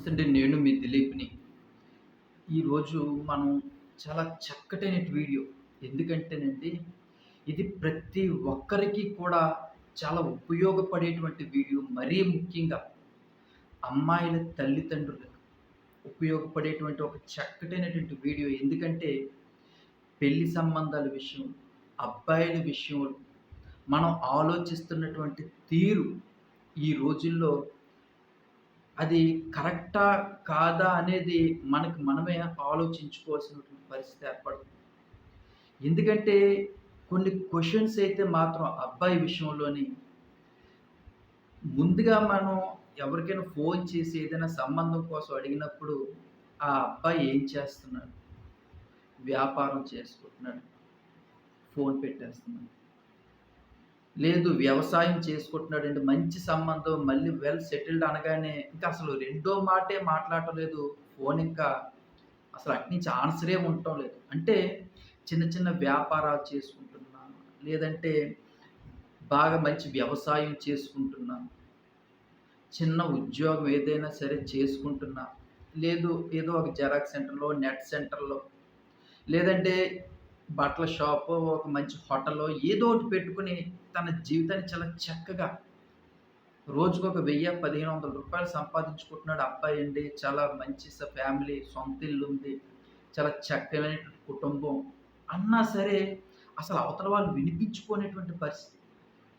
నమస్తే నేను మీ దిలీప్‌ని. ఈరోజు మనం చాలా చక్కటైన వీడియో. ఎందుకంటేనండి, ఇది ప్రతి ఒక్కరికి కూడా చాలా ఉపయోగపడేటువంటి వీడియో. మరీ ముఖ్యంగా అమ్మాయిల తల్లిదండ్రులకు ఉపయోగపడేటువంటి ఒక చక్కటైనటువంటి వీడియో. ఎందుకంటే పెళ్ళి సంబంధాల విషయం, అబ్బాయిల విషయంలో మనం ఆలోచిస్తున్నటువంటి తీరు ఈ రోజుల్లో అది కరెక్టా? కాదా? అనేది మనకు మనమే ఆలోచించుకోవాల్సినటువంటి పరిస్థితి ఏర్పడుతుంది. ఎందుకంటే కొన్ని క్వశ్చన్స్ అయితే మాత్రం అబ్బాయి విషయంలోని ముందుగా మనం ఎవరికైనా ఫోన్ చేసి ఏదైనా సంబంధం కోసం అడిగినప్పుడు ఆ అబ్బాయి ఏం చేస్తున్నాడు? వ్యాపారం చేసుకుంటున్నాడు. ఫోన్ పెట్టేస్తున్నాడు. లేదు వ్యవసాయం చేసుకుంటున్నాడండి. మంచి సంబంధం మళ్ళీ వెల్ సెటిల్డ్ అనగానే ఇంకా అసలు రెండో మాటే మాట్లాడటం లేదు. ఫోన్ ఇంకా అసలు అటునుంచి ఆన్సరే ఉండటం లేదు. అంటే చిన్న చిన్న వ్యాపారాలు చేసుకుంటున్నా, లేదంటే బాగా మంచి వ్యవసాయం చేసుకుంటున్నాను చిన్న ఉద్యోగం ఏదైనా సరే చేసుకుంటున్నా, లేదు ఏదో ఒక జెరాక్స్ సెంటర్‌లో, నెట్ సెంటర్‌లో లేదంటే బట్టల షాప్ ఒక మంచి హోటల్లో ఏదో ఒకటి పెట్టుకొని తన జీవితాన్ని చాలా చక్కగా రోజుకు ఒక వెయ్యి పదిహేను వందల రూపాయలు సంపాదించుకుంటున్నాడు అబ్బాయి అండి. చాలా మంచి ఫ్యామిలీ, సొంత ఇల్లుంది. చాలా చక్కనైనటువంటి కుటుంబం అన్నా సరే, అసలు అవతల వాళ్ళు వినిపించుకునేటువంటి పరిస్థితి.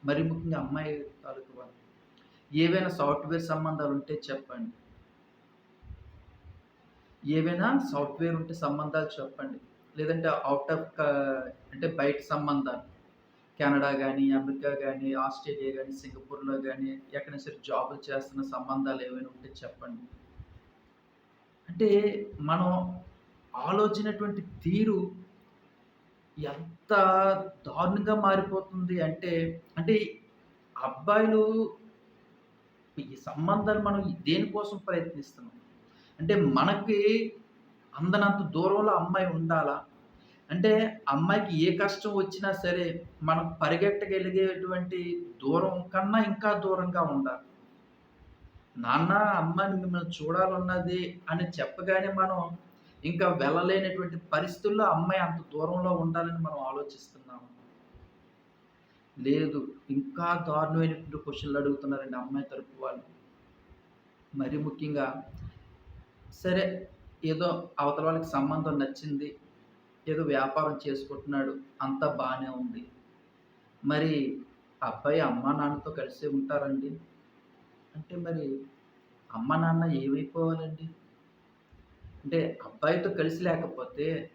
మరి ముఖ్యంగా అమ్మాయి తాలూకు వాళ్ళు. ఏవైనా సాఫ్ట్‌వేర్ సంబంధాలు ఉంటే చెప్పండి. ఏవైనా సాఫ్ట్‌వేర్ ఉంటే సంబంధాలు చెప్పండి. లేదంటే అవుట్ ఆఫ్ uh, అంటే బయట సంబంధాలు. కెనడా కానీ అమెరికా కానీ ఆస్ట్రేలియా కానీ సింగపూర్‌లో కానీ ఎక్కడైనా సరే జాబులు చేస్తున్న సంబంధాలు ఏమైనా ఉంటే చెప్పండి. అంటే మనం ఆలోచనటువంటి తీరు ఎంత దారుణంగా మారిపోతుంది అంటే, అంటే అబ్బాయిలు ఈ సంబంధాలు మనం దేనికోసం ప్రయత్నిస్తున్నాం? అంటే మనకి అందనంత దూరంలో అమ్మాయి ఉండాలా? అంటే అమ్మాయికి ఏ కష్టం వచ్చినా సరే, మనం పరిగెట్టగలిగేటువంటి దూరం కన్నా ఇంకా దూరంగా ఉండాలి. నాన్న, అమ్మ మిమ్మల్ని చూడాలన్నది అని చెప్పగానే మనం ఇంకా వెళ్ళలేనటువంటి పరిస్థితుల్లో అమ్మాయి అంత దూరంలో ఉండాలని మనం ఆలోచిస్తున్నాము. లేదు. ఇంకా దారుణమైనటువంటి క్వశ్చన్లు అడుగుతున్నారండి అమ్మాయి తరపు వాళ్ళు. మరి ముఖ్యంగా సరే ఏదో అవతల వాళ్ళకి సంబంధం నచ్చింది. ఏదో వ్యాపారం చేసుకుంటున్నాడు. అంతా బాగానే ఉంది. మరి అబ్బాయి అమ్మ నాన్నతో కలిసే ఉంటారండి? అంటే మరి అమ్మ, నాన్న ఏమైపోవాలండి? అంటే అబ్బాయితో కలిసి లేకపోతే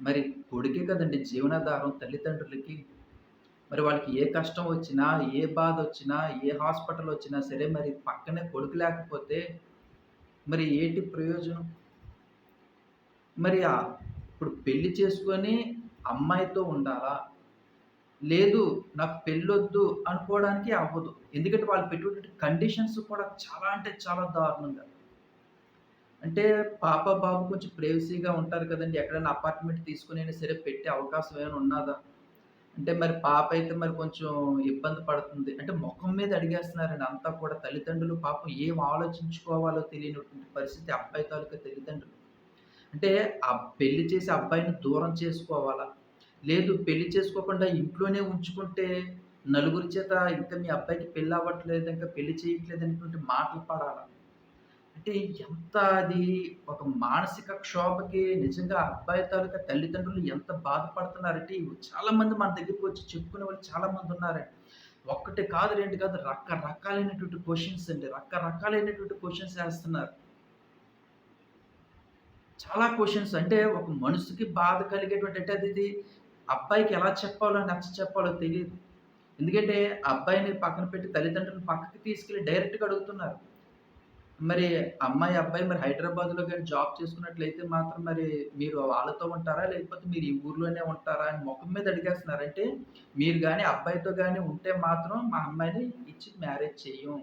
మరి కొడుకే కదండి జీవనాధారం తల్లిదండ్రులకి. మరి వాళ్ళకి ఏ కష్టం వచ్చినా, ఏ బాధ వచ్చినా ఏ హాస్పిటల్ వచ్చినా సరే మరి పక్కనే కొడుకు లేకపోతే మరి ఏంటి ప్రయోజనం? మరి ఇప్పుడు పెళ్ళి చేసుకొని అమ్మాయితో ఉండాలా? లేదు నాకు పెళ్ళొద్దు అనుకోవడానికి అవ్వదు. ఎందుకంటే వాళ్ళు పెట్టేటువంటి కండిషన్స్ కూడా చాలా అంటే చాలా దారుణంగా. అంటే పాప, బాబు కొంచెం ప్రైవసీగా ఉంటారు కదండి ఎక్కడైనా అపార్ట్‌మెంట్ తీసుకుని అయినా సరే పెట్టే అవకాశం ఏమైనా ఉన్నాదా? అంటే మరి పాప అయితే మరి కొంచెం ఇబ్బంది పడుతుంది. అంటే ముఖం మీద అడిగేస్తున్నారండి అంతా కూడా తల్లిదండ్రులు పాపం ఏం ఆలోచించుకోవాలో తెలియనటువంటి పరిస్థితి అబ్బాయి తాలూకా తల్లిదండ్రులు. అంటే ఆ పెళ్ళి చేసి అబ్బాయిని దూరం చేసుకోవాలా? లేదు పెళ్ళి చేసుకోకుండా ఇంట్లోనే ఉంచుకుంటే నలుగురి చేత ఇంకా మీ అబ్బాయికి పెళ్ళి అవ్వట్లేదు, ఇంకా పెళ్ళి చేయట్లేదు అనేటువంటి మాటలు పడాలా? అంటే ఎంత అది ఒక మానసిక క్షోభకి నిజంగా అబ్బాయి తాలూకా తల్లిదండ్రులు ఎంత బాధపడుతున్నారంటే చాలా మంది మన దగ్గరికి వచ్చి చెప్పుకునే వాళ్ళు చాలా మంది ఉన్నారండి. ఒక్కటి కాదు, రెండు కాదు రకరకాలైనటువంటి క్వశ్చన్స్ అండి. రకరకాలైనటువంటి క్వశ్చన్స్ వేస్తున్నారు చాలా క్వశ్చన్స్ అంటే ఒక మనసుకి బాధ కలిగేటువంటి అంటే అది ఇది అబ్బాయికి ఎలా చెప్పాలో, నచ్చ చెప్పాలో తెలియదు ఎందుకంటే అబ్బాయిని పక్కన పెట్టి తల్లిదండ్రులను పక్కకి తీసుకెళ్ళి డైరెక్ట్‌గా అడుగుతున్నారు. మరి అమ్మాయి, అబ్బాయి మరి హైదరాబాద్‌లో కానీ జాబ్ చేసుకున్నట్లయితే మాత్రం మరి మీరు వాళ్ళతో ఉంటారా? లేకపోతే మీరు ఈ ఊర్లోనే ఉంటారా? అని ముఖం మీద అడిగేస్తున్నారంటే మీరు కానీ అబ్బాయితో కానీ ఉంటే మాత్రం మా అమ్మాయిని ఇచ్చి మ్యారేజ్ చేయం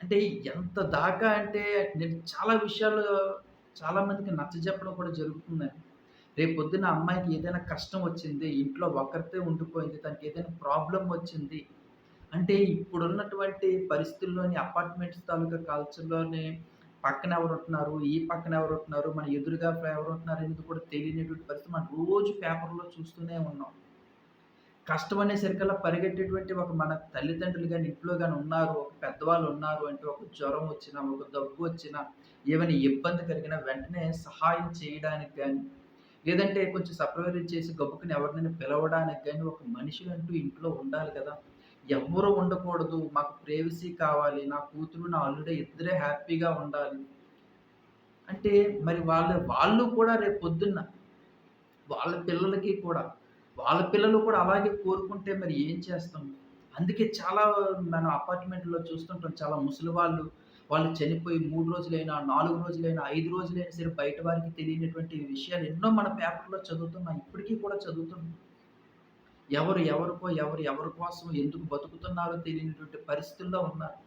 అంటే ఎంత దాకా అంటే నేను చాలా విషయాలు చాలామందికి నచ్చజెప్పడం కూడా జరుగుతుందండి. పొద్దున అమ్మాయికి ఏదైనా కష్టం వచ్చింది, ఇంట్లో ఒకరితే ఉండిపోయింది, తనకి ఏదైనా ప్రాబ్లం వచ్చింది అంటే ఇప్పుడున్నటువంటి పరిస్థితుల్లోని అపార్ట్మెంట్స్ తాలూకా కల్చర్లోనే పక్కన ఎవరు ఉంటున్నారు ఈ పక్కన ఎవరుంటున్నారు, మన ఎదురుగా ఎవరుంటున్నారు అనేది కూడా తెలియనటువంటి పరిస్థితి మనం రోజు పేపర్‌లో చూస్తూనే ఉన్నాం. కష్టం అనేసరికల్లా పరిగెట్టేటువంటి ఒక మన తల్లిదండ్రులు కానీ ఇంట్లో కానీ ఉన్నారు, ఒక పెద్దవాళ్ళు ఉన్నారు అంటే ఒక జ్వరం వచ్చినా, ఒక దగ్గు వచ్చినా, ఏమైనా ఇబ్బంది కలిగినా వెంటనే సహాయం చేయడానికి కానీ లేదంటే కొంచెం సపరేట్ చేసి గబ్బుకుని ఎవరినైనా పిలవడానికి కానీ ఒక మనిషి అంటూ ఇంట్లో ఉండాలి కదా! ఎవరు ఉండకూడదు. మాకు ప్రైవసీ కావాలి. నా కూతురు, నా అల్లుడే ఇద్దరే హ్యాపీగా ఉండాలి. అంటే మరి వాళ్ళ వాళ్ళు కూడా రేపు పొద్దున్న వాళ్ళ పిల్లలకి కూడా వాళ్ళ పిల్లలు కూడా అలాగే కోరుకుంటే మరి ఏం చేస్తాం? అందుకే చాలా మనం అపార్ట్మెంట్‌లో చూస్తుంటాం. చాలా ముసలి వాళ్ళు, వాళ్ళు చనిపోయి మూడు రోజులైనా, నాలుగు రోజులైనా, ఐదు రోజులైనా సరే బయట వారికి తెలియనటువంటి విషయాలు ఎన్నో మన పేపర్‌లో చదువుతున్నాం. ఇప్పటికీ కూడా చదువుతున్నాం. ఎవరు ఎవరికో, ఎవరు ఎవరి కోసం ఎందుకు బతుకుతున్నారో తెలియనటువంటి పరిస్థితుల్లో ఉన్నారు.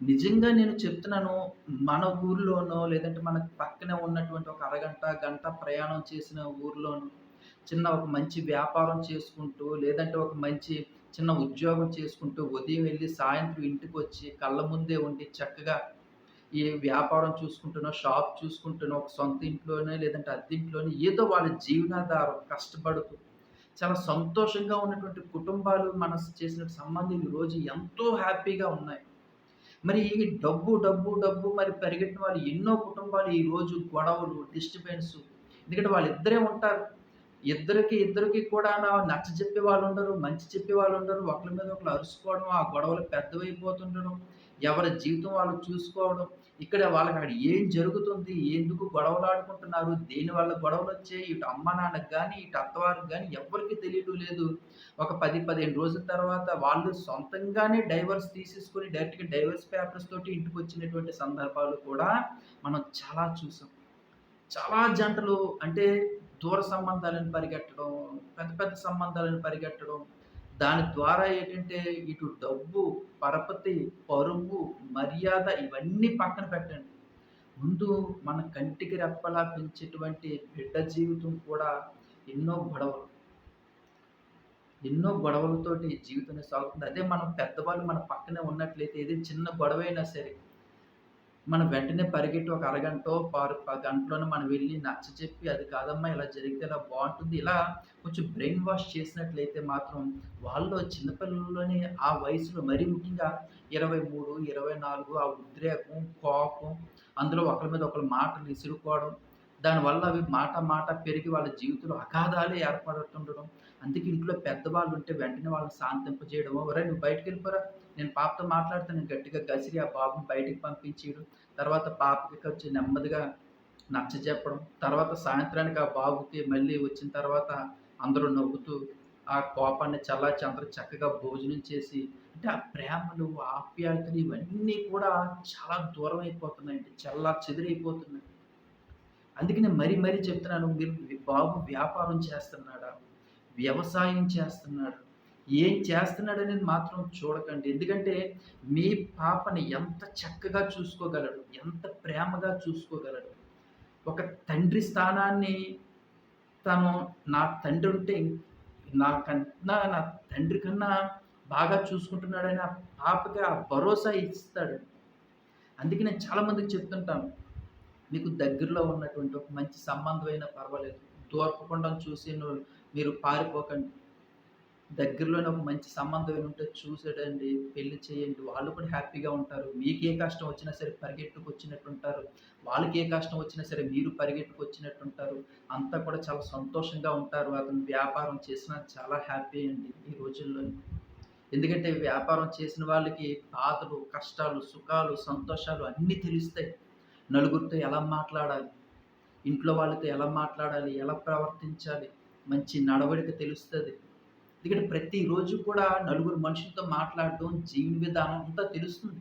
నిజంగా నేను చెప్తున్నాను. మన ఊర్లోనో, లేదంటే మన పక్కనే ఉన్నటువంటి ఒక అరగంట, గంట ప్రయాణం చేసిన ఊర్లోనో, చిన్న ఒక మంచి వ్యాపారం చేసుకుంటూ, లేదంటే ఒక మంచి చిన్న ఉద్యోగం చేసుకుంటూ, ఉదయం వెళ్ళి సాయంత్రం ఇంటికి వచ్చి కళ్ళ ముందే ఉండి చక్కగా ఈ వ్యాపారం చూసుకుంటున్నా షాప్ చూసుకుంటున్నా ఒక సొంత ఇంట్లోనే లేదంటే అద్దింట్లోనే ఏదో వాళ్ళ జీవనాధారం కష్టపడుతూ, చాలా సంతోషంగా ఉన్నటువంటి కుటుంబాలు మన చేసిన సంబంధాలు ఈరోజు ఎంతో హ్యాపీగా ఉన్నాయి. మరి ఈ డబ్బు, డబ్బు, డబ్బు మరి పరిగెట్టిన వాళ్ళు ఎన్నో కుటుంబాలు ఈరోజు గొడవలు, డిస్టర్బెన్స్ ఎందుకంటే వాళ్ళిద్దరే ఉంటారు. ఇద్దరికి, ఇద్దరికి కూడా నా వాళ్ళు ఉండరు మంచి చెప్పే వాళ్ళు ఉండరు ఒకళ్ళ మీద ఒకరు అరుచుకోవడం ఆ గొడవలు పెద్దవైపోతుండడం, ఎవరి జీవితం వాళ్ళు చూసుకోవడం. ఇక్కడ వాళ్ళకక్కడ ఏం జరుగుతుంది? ఎందుకు గొడవలాడుకుంటున్నారు? గొడవలు వచ్చాయి ఇటు అమ్మ, నాన్నకు కానీ ఇటు అత్తవారికి కానీ ఎవ్వరికీ తెలియటం లేదు. ఒక 10, 15 రోజుల తర్వాత వాళ్ళు సొంతంగానే డైవర్స్ తీసేసుకొని డైరెక్ట్‌గా డైవర్స్ పేపర్స్ తోటి ఇంటికొచ్చినటువంటి సందర్భాలు కూడా మనం చాలా చూసాం. చాలా జంటలు అంటే దూర సంబంధాలను పరిగెట్టడం, పెద్ద పెద్ద సంబంధాలను పరిగెట్టడం. దాని ద్వారా ఏంటంటే ఇటు డబ్బు, పరపతి, పరువు, మర్యాద ఇవన్నీ పక్కన పెట్టండి. ముందు మన కంటికి రెప్పలా పెంచేటువంటి బిడ్డ జీవితం కూడా ఎన్నో గొడవలు. ఎన్నో గొడవలతోటి జీవితం సాగుతుంది. అదే మనం పెద్దవాళ్ళు మన పక్కనే ఉన్నట్లయితే ఏదో చిన్న గొడవైనా సరే మనం వెంటనే పరిగెట్టి ఒక అరగంట పారు ప మనం మనం నచ్చ చెప్పి "అది కాదమ్మా! ఇలా జరిగితే ఇలా బాగుంటుంది ఇలా కొంచెం బ్రెయిన్ వాష్ చేసినట్లయితే మాత్రం వాళ్ళు చిన్నపిల్లల్లోనే ఆ వయసులో మరీ ముఖ్యంగా 23, 24 ఆ ఉద్రేకం, కోపం, అందులో ఒకరి మీద ఒకరు మాటలు విసురుకోవడం దానివల్ల అవి మాట మాట పెరిగి వాళ్ళ జీవితంలో అగాధాలే ఏర్పడుతుండడం. అందుకే ఇంట్లో పెద్దవాళ్ళు ఉంటే వెంటనే వాళ్ళని శాంతింపజేయడం ఒరే నువ్వు బయటికెళ్ళిపోరా! నేను పాపతో మాట్లాడుతాను." గట్టిగా గసిరి ఆ బాబుని బయటికి పంపించేయడం. తర్వాత పాపకి వచ్చి నెమ్మదిగా నచ్చజెప్పడం. తర్వాత సాయంత్రానికి ఆ బాబుకి మళ్ళీ వచ్చిన తర్వాత అందరూ నవ్వుతూ ఆ కోపాన్ని చల్లార్చి చక్కగా భోజనం చేసి అంటే ఆ ప్రేమలు, ఆప్యాయతలు ఇవన్నీ కూడా చాలా దూరం అయిపోతున్నాయండి. చెల్లాచెదురైపోతున్నాయి. చెదిరైపోతున్నాయి నేను మరీ మరీ చెప్తున్నాను. మీరు బాబు వ్యాపారం చేస్తున్నాడా? వ్యవసాయం చేస్తున్నాడు ఏం చేస్తున్నాడనేది మాత్రం చూడకండి. ఎందుకంటే మీ పాపని ఎంత చక్కగా చూసుకోగలడు, ఎంత ప్రేమగా చూసుకోగలడు. ఒక తండ్రి స్థానాన్ని తను నా తండ్రి ఉంటే నాకన్నా నా తండ్రి కన్నా బాగా చూసుకుంటున్నాడని ఆ పాపకి ఆ భరోసా ఇస్తాడు. అందుకే నేను చాలామందికి చెప్తుంటాను. మీకు దగ్గరలో ఉన్నటువంటి ఒక మంచి సంబంధమైన పర్వాలేదు. దూరపు చూసి మీరు పారిపోకండి. దగ్గరలోనే ఒక మంచి సంబంధం ఉంటే చూసేడండి, పెళ్ళి చేయండి. వాళ్ళు కూడా హ్యాపీగా ఉంటారు. మీకు ఏ కష్టం వచ్చినా సరే పరిగెట్టుకు వచ్చినట్టుంటారు వాళ్ళకి ఏ కష్టం వచ్చినా సరే మీరు పరిగెట్టుకొచ్చినట్టుంటారు. అంతా కూడా చాలా సంతోషంగా ఉంటారు. అతను వ్యాపారం చేసినా చాలా హ్యాపీ అండి ఈ రోజుల్లో ఎందుకంటే వ్యాపారం చేసిన వాళ్ళకి బాధలు, కష్టాలు, సుఖాలు, సంతోషాలు అన్నీ తెలుస్తాయి. నలుగురితో ఎలా మాట్లాడాలి? ఇంట్లో వాళ్ళతో ఎలా మాట్లాడాలి? ఎలా ప్రవర్తించాలి? మంచి నడవడిక తెలుస్తుంది ఎందుకంటే ప్రతిరోజు కూడా నలుగురు మనుషులతో మాట్లాడడం, జీవన విధానం అంతా తెలుస్తుంది.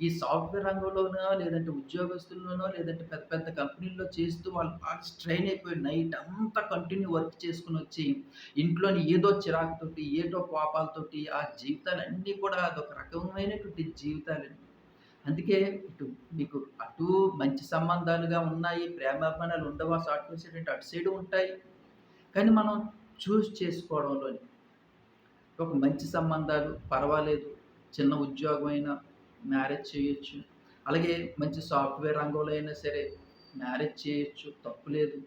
ఈ సాఫ్ట్‌వేర్ రంగంలోనో, లేదంటే ఉద్యోగస్తుల్లోనో, లేదంటే పెద్ద పెద్ద కంపెనీల్లో చేస్తూ వాళ్ళు బాగా స్ట్రైన్ అయిపోయి నైట్ అంతా కంటిన్యూ వర్క్ చేసుకుని వచ్చి ఇంట్లోని ఏదో చిరాకుతోటి, ఏదో కోపాలతోటి ఆ జీవితాలన్నీ కూడా అదొక రకమైనటువంటి జీవితాలండి. అందుకే ఇటు మీకు అటు మంచి సంబంధాలుగా ఉన్నాయి. ప్రేమాభిమానాలు ఉండవా షార్ట్ సైడ్ అంటే అటు సైడ్ ఉంటాయి. కానీ మనం చూస్ చేసుకోవడంలోని ఒక మంచి సంబంధాలు పర్వాలేదు. చిన్న ఉద్యోగం అయినా మ్యారేజ్ చేయొచ్చు అలాగే మంచి సాఫ్ట్వేర్ రంగంలో అయినా సరే మ్యారేజ్ చేయొచ్చు తప్పు లేదు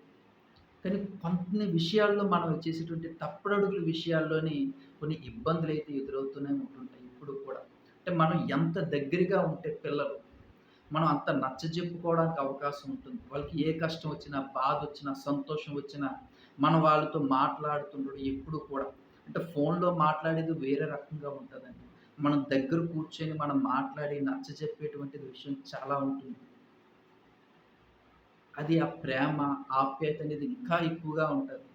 కానీ కొన్ని విషయాల్లో మనం చేసేటువంటి తప్పుడడుగుల విషయాల్లోని కొన్ని ఇబ్బందులు అయితే ఎదురవుతూనే ఉంటుంటాయి ఇప్పుడు కూడా అంటే మనం ఎంత దగ్గరగా ఉంటే పిల్లలు మనం అంత నచ్చజెప్పుకోవడానికి అవకాశం ఉంటుంది. వాళ్ళకి ఏ కష్టం వచ్చినా బాధ వచ్చినా సంతోషం వచ్చినా మనం వాళ్ళతో మాట్లాడుతుండడు ఎప్పుడు కూడా. అంటే ఫోన్లో మాట్లాడేది వేరే రకంగా ఉంటుందండి. మనం దగ్గర కూర్చొని మనం మాట్లాడి నచ్చజెప్పేటువంటి విషయం చాలా ఉంటుంది. అది ఆ ప్రేమ ఆప్యాయత అనేది ఇంకా ఎక్కువగా ఉంటుంది.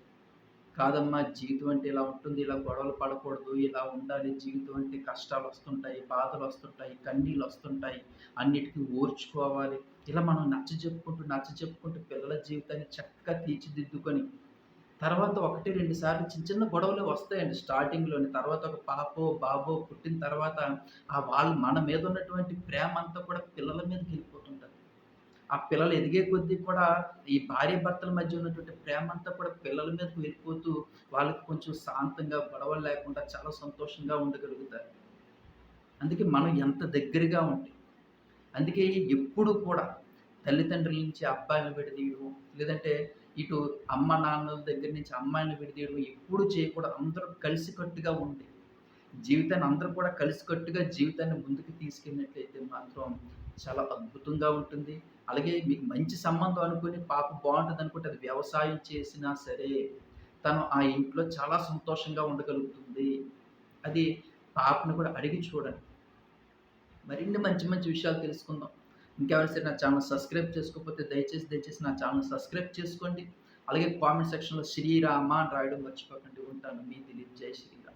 కాదమ్మా జీవితం అంటే ఇలా ఉంటుంది ఇలా గొడవలు పడకూడదు ఇలా ఉండాలి. జీవితం అంటే కష్టాలు వస్తుంటాయి బాధలు వస్తుంటాయి కన్నీళ్ళు వస్తుంటాయి. అన్నిటికీ ఓర్చుకోవాలి. ఇలా మనం నచ్చ చెప్పుకుంటూ నచ్చ చెప్పుకుంటూ పిల్లల జీవితాన్ని చక్కగా తీర్చిదిద్దుకొని తర్వాత ఒకటి రెండు సార్లు చిన్న చిన్న గొడవలు వస్తాయండి స్టార్టింగ్లోని. తర్వాత ఒక పాపో బాబో పుట్టిన తర్వాత ఆ వాళ్ళు మన మీద ఉన్నటువంటి ప్రేమ అంతా కూడా పిల్లల మీదకి ఆ పిల్లలు ఎదిగే కొద్దీ కూడా ఈ భార్య భర్తల మధ్య ఉన్నటువంటి ప్రేమ అంతా కూడా పిల్లల మీద వెళ్ళిపోతూ వాళ్ళకి కొంచెం శాంతంగా గొడవలు లేకుండా చాలా సంతోషంగా ఉండగలుగుతారు. అందుకే మనం ఎంత దగ్గరగా ఉంటే అందుకే ఎప్పుడు కూడా తల్లిదండ్రుల నుంచి అబ్బాయిని విడదీయడం లేదంటే ఇటు అమ్మ నాన్నల దగ్గర నుంచి అమ్మాయిని విడదీయడం ఎప్పుడు చేయకూడదు. అందరూ కలిసికట్టుగా ఉండి జీవితాన్ని అందరూ కూడా కలిసికట్టుగా జీవితాన్ని ముందుకు తీసుకెళ్ళినట్లయితే మాత్రం చాలా అద్భుతంగా ఉంటుంది. అలాగే మీకు మంచి సంబంధం అనుకుని పాప బాగుంటుంది అనుకుంటే అది వ్యవసాయం చేసినా సరే తను ఆ ఇంట్లో చాలా సంతోషంగా ఉండగలుగుతుంది. అది పాపను కూడా అడిగి చూడండి. మరిన్ని మంచి మంచి విషయాలు తెలుసుకుందాం. ఇంకెవరైనా సరే నా ఛానల్ సబ్స్క్రైబ్ చేసుకోకపోతే దయచేసి దయచేసి నా ఛానల్ సబ్స్క్రైబ్ చేసుకోండి. అలాగే కామెంట్ సెక్షన్లో శ్రీరామ అని రాయడం మర్చిపోకండి. ఉంటాను. మీ దిలీప్. జై శ్రీరామ్.